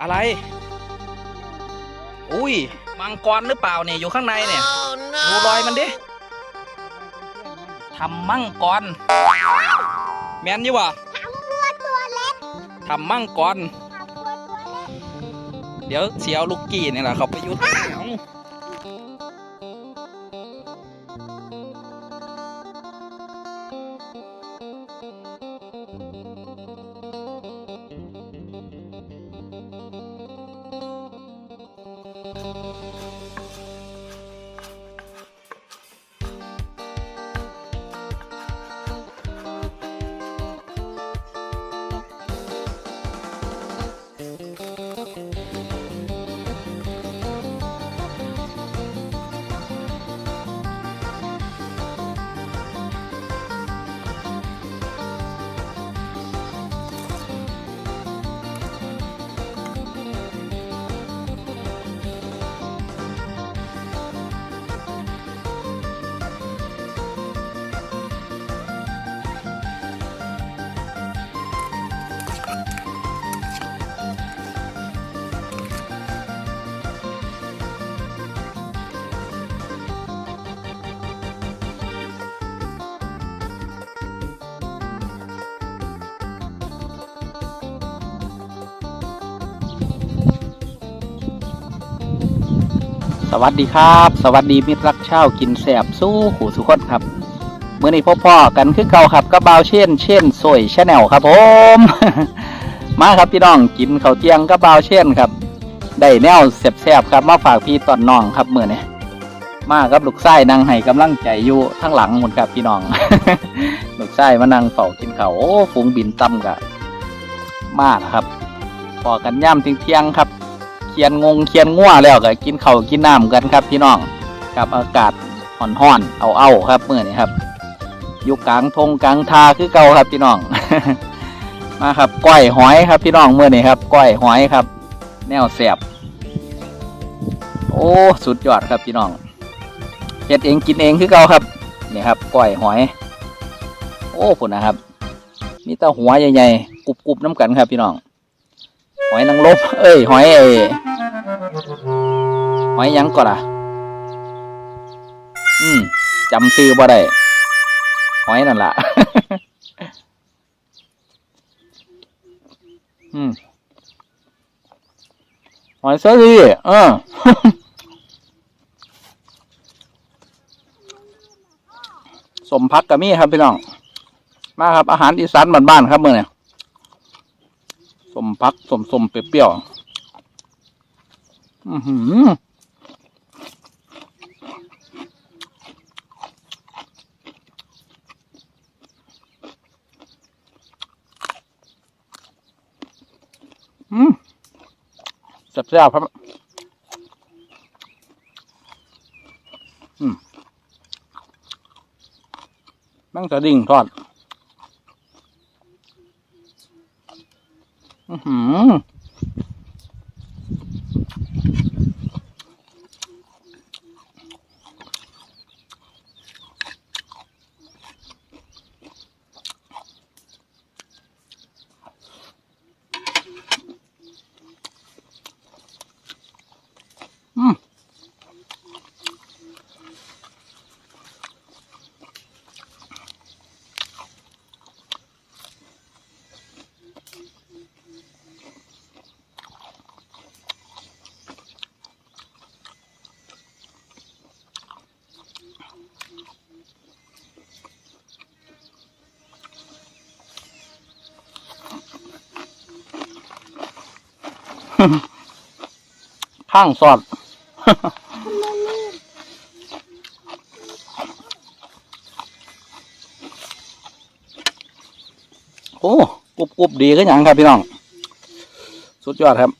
อะไร อุ้ย มังกรหรือเปล่าเนี่ยอยู่ข้างในเนี่ย ดูรอยมันดิทำมั่งกร แมนยี่วะถามวัวตัวเล็กทำมั่งกรถามวัวตัวเล็กเดี๋ยวเสียวลูกกี้เนี่ยแหละเขาไปยุด เสวัสดีครับ สวัสดีมิตรรักเช่ากินแสบสู้หูสุขคนครับเมื่อนี้พ่อกันคือเก่าครับก็บาวเช่น เช่นสวยชาแนลครับผม มาครับพี่น้องกินข้าวเที่ยงก็บาวเช่นครับ ได้แนวแสบๆครับมาฝากพี่ตอนน้องครับเมื่อนี้มาครับลูกไส้นางให้กำลังใจอยู่ทั้งหลังหมดครับพี่น้อง ลูกไส้มานั่งเฝ้ากินเขาโอ้ฝูงบินต่ำกะมาครับพอกันย่ำเที่ยงครับ เคียนงงเคียนง่วแล้วก็กินข้าวกินน้ำกันครับพี่น้องครับอากาศห่อนๆเอาเอาครับเมื่อนี้ครับอยู่กลางทงกลางทาคือเก่าครับพี่น้องมาครับก้อยหอยครับพี่น้องเมื่อนี้ครับก้อยหอยครับ แนวแสบโอ้สุดยอดครับพี่น้องเฮ็ดเองกินเองคือเก่าครับนี่ครับก้อยหอย โอ้คุณนะครับมีแต่หัวใหญ่ๆกรุบๆน้ำกันครับพี่น้องหอยนางรมเอ้ยหอยเอ้ย หอยยังก่อนล่ะ อืมจำซื้อบ่ได้หอยนั่นล่ะ อืมหอยเซอรี่เออสมพักกับมี่ครับพี่น้อง มาครับ อาหารอีสานบ้านๆครับเมื่อเนี่ยสมพักสมสมเปรี้ยวอือหือ อืมแซ่บๆครับอืมแมังสะดิ่งทอด อือหือ ข้างสอด โอ้กรุบกรุบดีขึ้นอย่างครับพี่น้อง สุดยอดครับ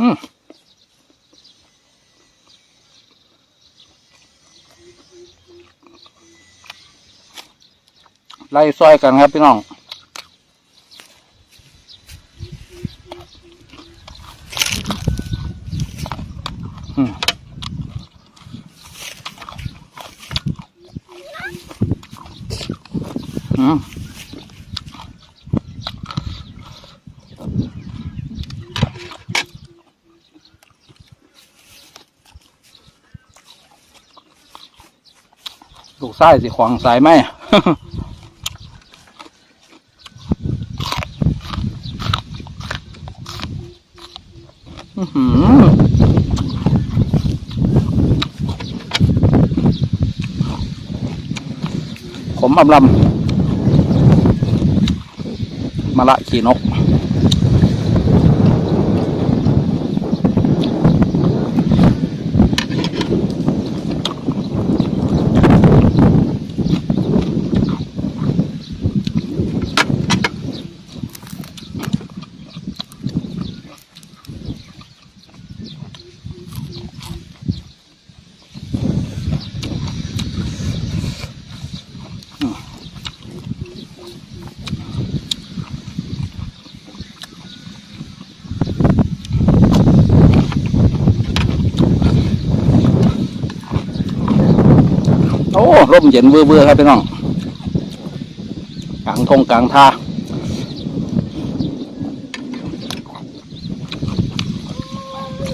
ไล่ซอยกันครับพี่น้อง ลูกไส้สิขวางสายไหม ขมอำลำมะละขี่นก โอ้ ร่มเย็นเบื่อๆครับพี่น้องกลางทงกลางทา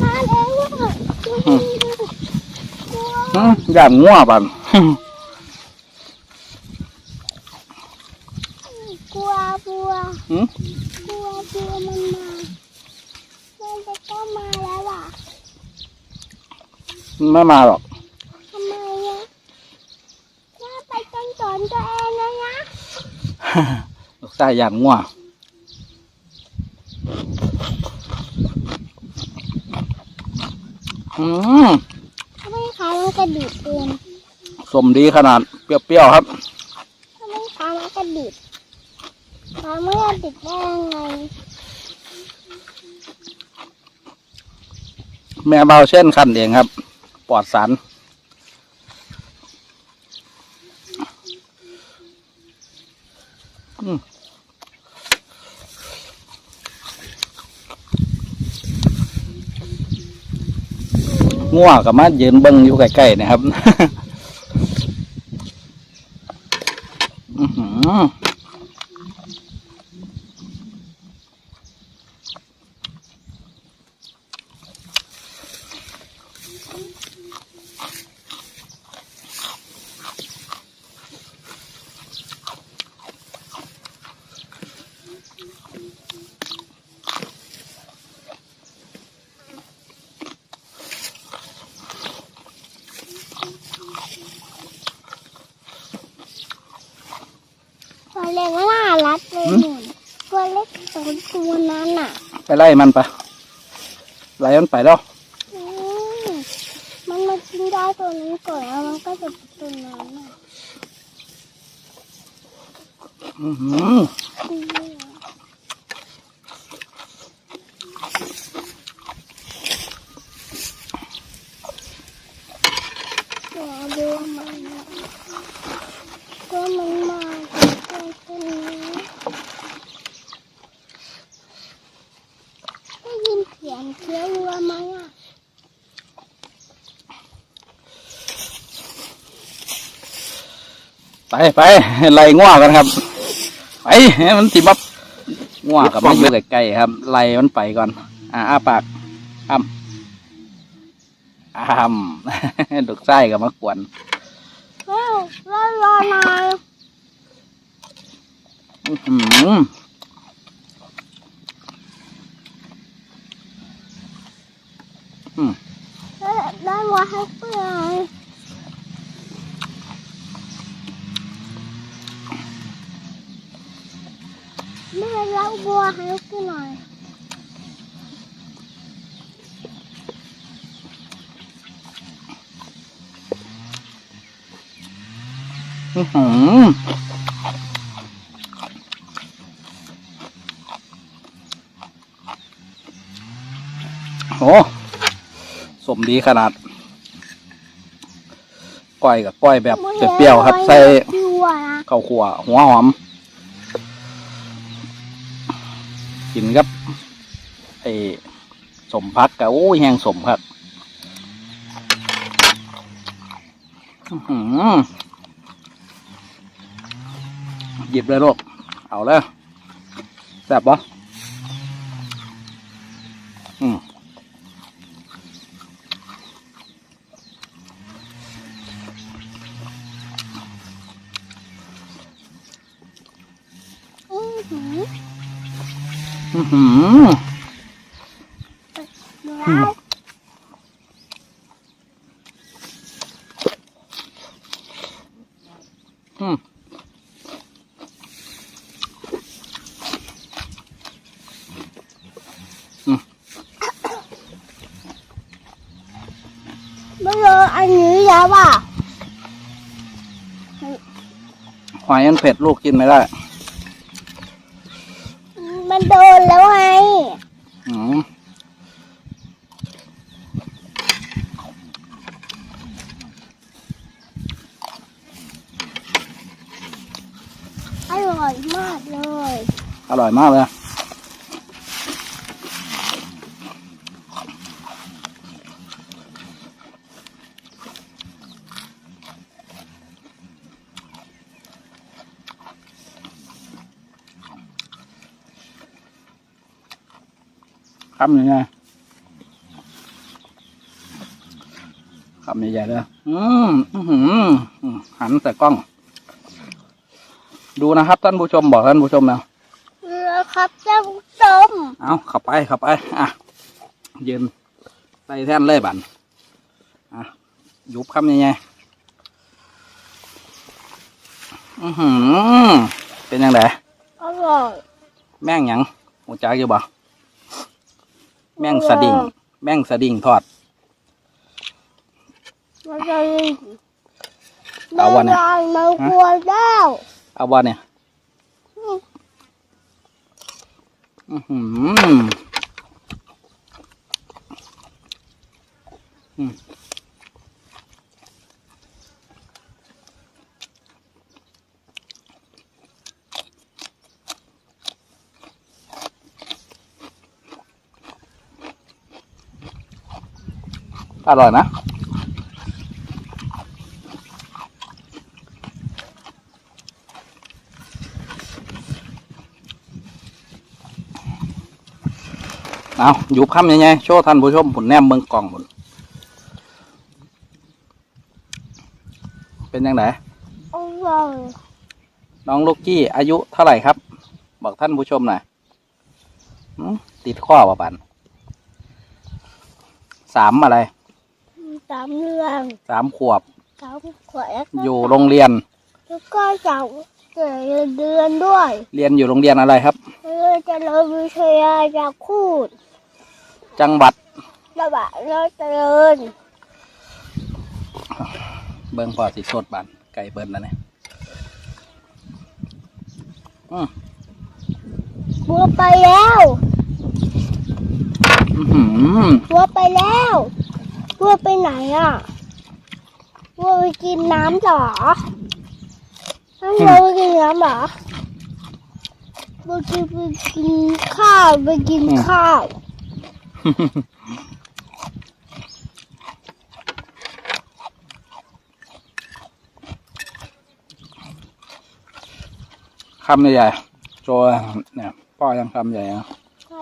มาแล้วอะอืมย่านง่วบันกลัวบัวหืมกลัวบัวมันมามันจะก็มาแล้วอะไม่มาหรอก ทำไมอะน่าไปจนสอน ตัวเองนะนะลูกชายย่านง่วอืมทำไมขามันกระดิกเองสมดีขนาดเปรี้ยวๆครับทำไมขามันกระดิกขาไม่กระดิกได้ยังไงแม่เบาเช่นคันเองครับ ปลอดสารอืม ง่วกับมายืนเบิ้งอยู่ใกล้ๆนะครับ อื้อหือ ตัวเล็กน่ารักเลยหนุน ตัวเล็กสองตัวนั้นอะ ไปไล่มันไปไล่มันไปแล้วอืมมันมากินได้ตัวนี้ก่อนแล้วมันก็จะเป็นตัวนั้นอะอื้อหืออืมตัวดูมันอะตัวมันมาจากตัวนี้ได้ยินเสียงเคี้ยววัวไหมอะ ไปไปไล่ง่วกันครับไปให้มันติมับง่วกับมาอยู่ใกล้ๆครับ ไล่มันไปก่อน อ่าอ้าปากอ้ำอ้ำลูกไส้กับมากวนเฮ้ยรอรอนายอื้อหือแล้วได้วัวให้เพื่อนแม่เล่าบัวให้กูหน่อย อื้อหือ โอ้สมดีขนาดก้อยกับก้อยแบบเปรี้ยวๆครับ ใส่อยู่คั่วนะข้าวคั่วหัวหอม กินกับไอ้สมพักกับโอ้ยแห้งสมครับ อื้อหือห ยิบเลยลูก เอาเลยแซ่บปะอืมอื้อหือ อื้อหือ แล้ว อืม ไม่รู้อันนี้ แล้วอะหอยอันเผ็ดลูกกินไม่ได้ มันโดนแล้วไงอืมอร่อยมากเลย อร่อยมากเลย คำยังไงคำใหญ่ๆเลยอืมอื้อหืออืมหันแต่กล้อง ดูนะครับท่านผู้ชมบอกท่านผู้ชมนะแล้วครับท่านผู้ชม เอาเข้าไปเข้าไป อะ ยืนใส่แท่นเลยบันอะ ยุบคำยังไงอือหือ เป็นยังไงอร่อย แม่งหยังหูจักอยู่บ่ แม่งสดิ่งแม่งสดิ่งทอด มันจะเอาวะเนี่ยมันมันกลัวแล้วเอาบ่เนี่ยอือหืออืม อร่อยนะเอาอยู่คำยังไงโชว์ท่านผู้ชมผลแนมเมืองกล่องผลเป็นยังไงอร่อยน้องลูกกี้อายุเท่าไหร่ครับ บอกท่านผู้ชมหน่อยหืมติดข้อป่ะปันสามอะไร สามเรื่องสามขวบ สามขวดแล้วก็อยู่โรงเรียน แล้วก็สามเดือนด้วยเรียนอยู่โรงเรียนอะไรครับ เราจะเริ่มวิทยาจากคูดจังหวัดระบาดเราจะเริญเบิงพอสิสดบันไก่เบิ้ลแล้วเนี่ยอืมบัวไปแล้ว อื้อหือ บัวไปแล้ว บัวไปไหนอะบัวไปกินน้ำเหรอน้ำบัวไปกินน้ำเหรอบัวกินไปกินข้าวไปกินข้าวคำใหญ่ๆโชว์เนี่ยพ่อยังคำใหญ่อะ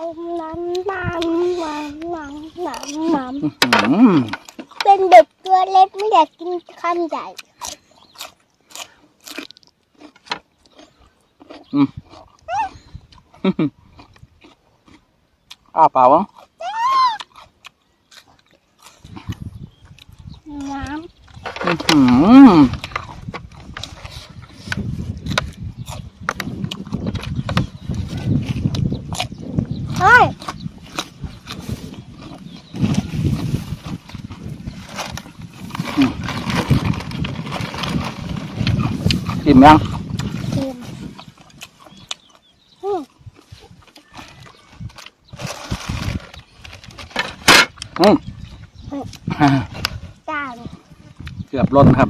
น้ำน้ำน้ำน้ำน้ำน้ำน้ำอื้อหือเป็นเด็กตัวเล็กไม่อยากกินคำใหญ่อ้าเปล่าวะน้อื้อหือ อิ่มยังเค็มอืมอืมจานเกือบล้นครับ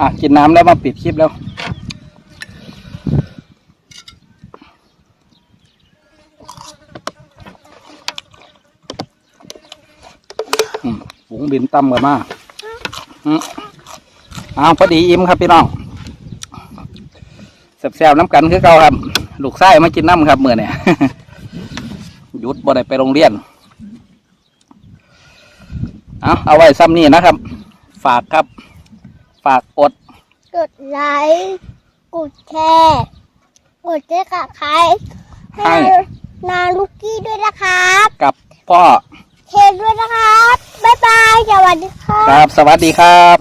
อะ กินน้ำแล้วมาปิดคลิปแล้ว อืมหุงบินต่ำกันมากอืม เอาพอดีอิ่มครับพี่น้องแซบๆน้ำกันคือเก่าครับ ลูกไส้มากินน้ำครับเมื่อเนี่ยหยุดบ่ได้ไปโรงเรียน เอาเอาไว้ซ้ำนี่นะครับ ฝากครับ ฝากกด กดไลค์กดแชร์กดแชร์กับใครให้นาลูกกี้ด้วยนะครับ กับพ่อเชนด้วยนะครับ บ๊ายบาย สวัสดีครับ ครับ สวัสดีครับ